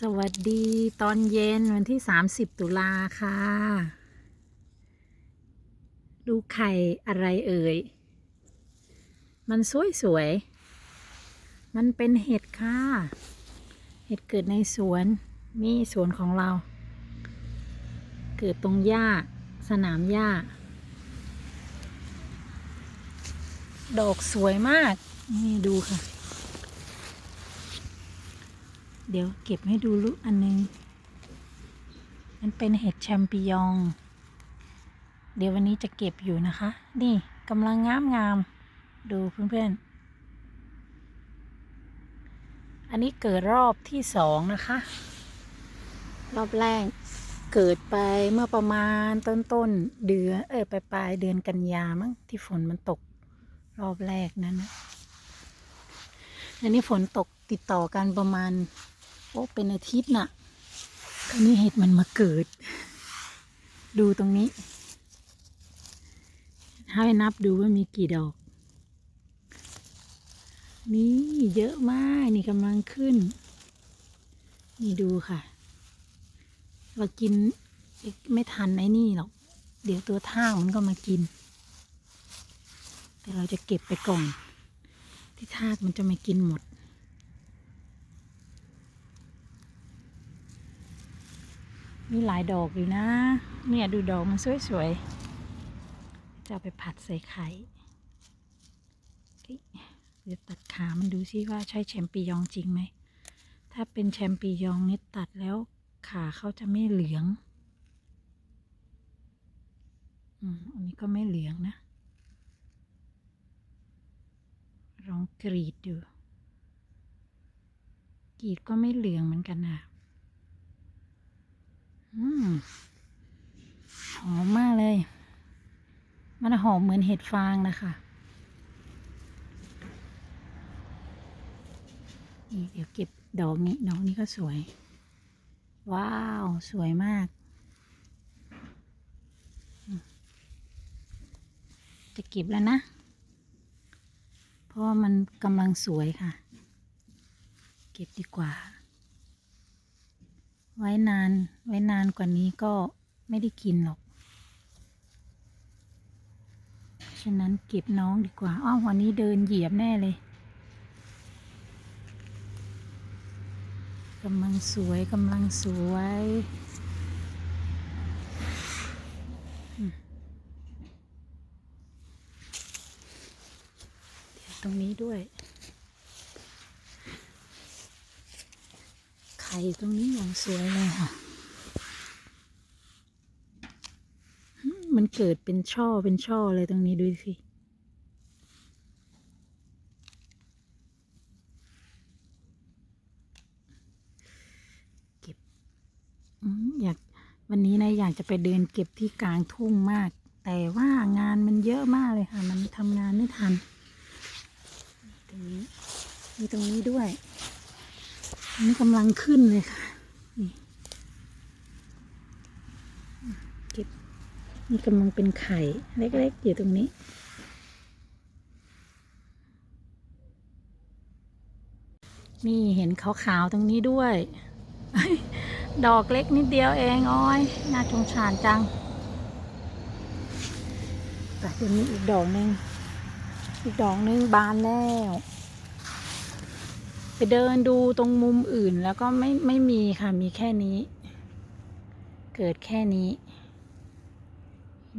สวัสดีตอนเย็นวันที่ 30 ตุลาค่ะ ดูไข่อะไรเอ่ย มันสวยสวย มันเป็นเห็ดค่ะ เห็ดเกิดในสวนนี่สวนของเรา เกิดตรงหญ้า สนามหญ้า ดอกสวยมาก นี่ดูค่ะ เดี๋ยวเก็บให้ดูลูกอันนึง มันเป็นเห็ดแชมปิญอง เดี๋ยววันนี้จะเก็บอยู่นะคะ นี่กำลังงามงาม ดูเพื่อนๆ อันนี้เกิดรอบที่สองนะคะ รอบแรกเกิดไปเมื่อประมาณต้นต้นเดือนเออปลายปลายเดือนกันยามั้งที่ฝนมันตกรอบแรกนั้นนะอันนี้ฝนตกติดต่อกันประมาณ โอ้เป็นอาทิตย์น่ะคราวนี้เห็ดมันมาเกิด ดูตรงนี้ ให้นับดูว่ามีกี่ดอก นี่เยอะมากนี่กำลังขึ้น นี่ดูค่ะ เรากินไม่ทันไอ้นี่หรอก เดี๋ยวตัวท่ามันก็มากิน แต่เราจะเก็บไปก่อน ที่ทากมันจะมากินหมด มีหลายดอกอยู่นะ เนี่ยดูดอกมันสวยๆ จะเอาไปผัดใส่ไข่เดี๋ยวตัดขามันดูซิว่าใช่แชมปิญองจริงไหม ถ้าเป็นแชมปิญองนี่ตัดแล้วขาเขาจะไม่เหลือง อืม อันนี้ก็ไม่เหลืองนะลองกรีดดู กรีดก็ไม่เหลืองเหมือนกันนะ หอมมากเลย มันหอมเหมือนเห็ดฟางนะคะนี่เดี๋ยวเก็บดอกนี้ ดอกนี้ก็สวย ว้าว สวยมาก จะเก็บแล้วนะ เพราะว่ามันกำลังสวยค่ะ เก็บดีกว่า ไว้นาน ไว้นานกว่านี้ก็ไม่ได้กินหรอก ฉะนั้นเก็บน้องดีกว่า อ้าววันนี้เดินเหยียบแน่เลยกำลังสวยกำลังสวยตรงนี้ด้วย ข่ตรงนี้อย่างสวยเลยค่ะ มันเกิดเป็นช่อเป็นช่อเลยตรงนี้ดูสิเก็บอยากวันนี้นะอยากจะไปเดินเก็บที่กลางทุ่งมาก แต่ว่างานมันเยอะมากเลยค่ะ มันทำงานไม่ทันตรงนี้มีตรงนี้ด้วย นนี้กำลังขึ้นเลยค่ะ นี่เก็บนี่กำลังเป็นไข่ เล็กๆ อยู่ตรงนี้ นี่เห็นขาวๆ ตรงนี้ด้วย ดอกเล็กนิดเดียวเองอ้อย น่าสงสารจังแต่เดี๋ยวมีอีกดอกหนึ่งอีกดอกหนึ่งบานแล้ว ไปเดินดูตรงมุมอื่นแล้วก็ไม่ไม่มีค่ะมีแค่นี้ เกิดแค่นี้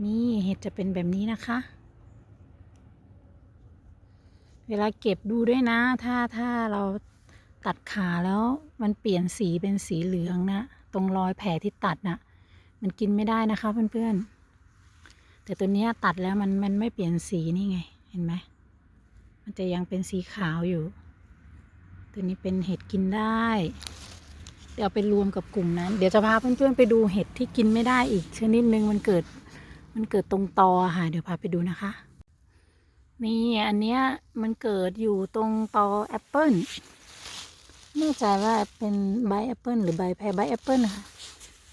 นี่เห็ดจะเป็นแบบนี้นะคะ เวลาเก็บดูด้วยนะ ถ้าถ้าเราตัดขาแล้วมันเปลี่ยนสีเป็นสีเหลืองนะ ตรงรอยแผลที่ตัดนะมันกินไม่ได้นะคะเพื่อนๆ แต่ตัวนี้ตัดแล้วมันมันไม่เปลี่ยนสีนี่ไง เห็นไหม มันจะยังเป็นสีขาวอยู่ ตัวนี้เป็นเห็ดกินได้ เดี๋ยวเอาไปรวมกับกลุ่มนั้น เดี๋ยวจะพาเพื่อนๆไปดูเห็ดที่กินไม่ได้อีกชนิดนึงมันเกิด มันเกิดตรงตอค่ะเดี๋ยวพาไปดูนะคะ นี่อันเนี้ยมันเกิดอยู่ตรงตอแอปเปิ้ลไม่แน่ใจว่าเป็นใบแอปเปิ้ลหรือใบแพรใบแอปเปิ้ลค่ะ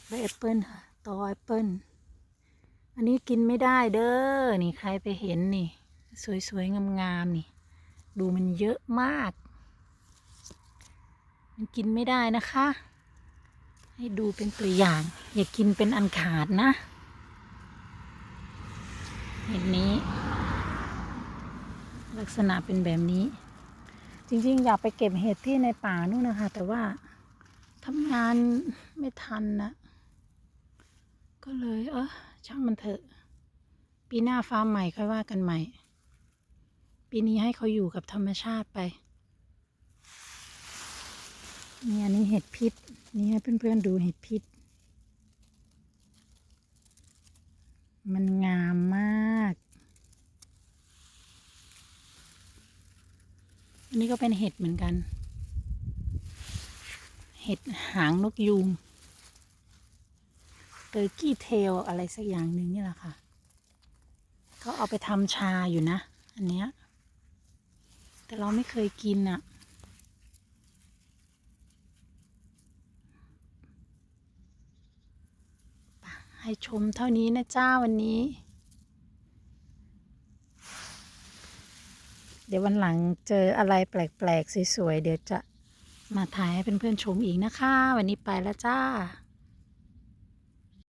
ใบแอปเปิ้ลค่ะตอแอปเปิ้ลอันนี้กินไม่ได้เด้อนี่ใครไปเห็นนี่ สวยๆงามๆนี่ ดูมันเยอะมาก มันกินไม่ได้นะคะ ให้ดูเป็นตัวอย่าง อย่ากินเป็นอันขาดนะเห็ดนี้ ลักษณะเป็นแบบนี้ จริงๆ อยากไปเก็บเห็ดที่ในป่านู่นนะคะ แต่ว่าทำงานไม่ทันนะก็เลยเออช่างมันเถอะ ปีหน้าฟาร์มใหม่ค่อยว่ากันใหม่ ปีนี้ให้เขาอยู่กับธรรมชาติไป นี่อันนี้เห็ดพิษ นี่ให้เพื่อนๆดูเห็ดพิษ มันงามมาก อันนี้ก็เป็นเห็ดเหมือนกัน เห็ดหางนกยูงเตอร์กี้เทลอะไรสักอย่างหนึ่งนี่แหละค่ะ เขาเอาไปทำชาอยู่นะ อันเนี้ย แต่เราไม่เคยกินอะ่ะ ให้ชมเท่านี้นะจ้าวันนี้ เดี๋ยววันหลังเจออะไรแปลกๆ สวยๆ เดี๋ยวจะมาถ่ายให้เพื่อนๆชมอีกนะคะ วันนี้ไปแล้วจ้า